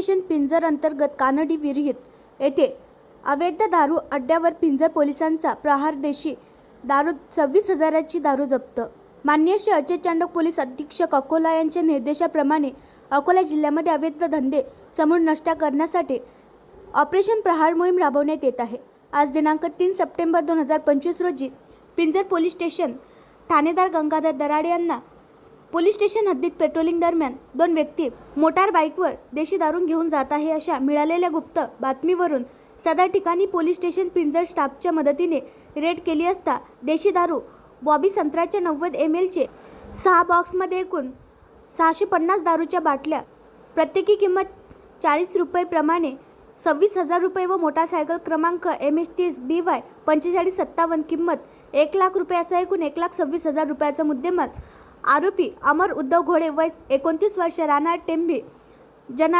Station पिंजर अंतर्गत कानडी विरहित येथे अवैध दारू अड्ड्यावर पिंजर पोलिसांचा प्रहार देशी दारू सव्वीस हजाराची दारू जप्त. मान्य श्री अजय चांडक पोलीस अधीक्षक अकोला यांच्या निर्देशाप्रमाणे अकोला जिल्ह्यामध्ये अवैध धंदे समूळ नष्ट करण्यासाठी ऑपरेशन प्रहार मोहीम राबवण्यात येत आहे. आज दिनांक तीन सप्टेंबर दोन हजार पंचवीस रोजी पिंजर पोलीस स्टेशन ठाणेदार गंगाधर दराडे यांना पोलीस स्टेशन हद्दीत पेट्रोलिंग दरम्यान दोन व्यक्ती मोटार बाईकवर देशी दारू घेऊन जात आहे अशा मिळालेल्या गुप्त बातमीवरून सदर ठिकाणी पोलीस स्टेशन पिंजर स्टाफच्या मदतीने रेड केली असता देशी दारू बॉबी संत्र्याच्या नव्वद एम एलचे सहा बॉक्समध्ये एकूण सहाशे पन्नास दारूच्या बाटल्या प्रत्येकी किंमत चाळीस रुपयेप्रमाणे सव्वीस हजार रुपये व मोटारसायकल क्रमांक एम एच तीस बी वाय पंचेचाळीस सत्तावन्न किंमत एक लाख रुपये असा एकूण एक लाख सव्वीस हजार रुपयाचा मुद्देमाल आरोपी अमर उद्धव घोडे वय एकोणतीस वर्ष राहणार टेंबे जनार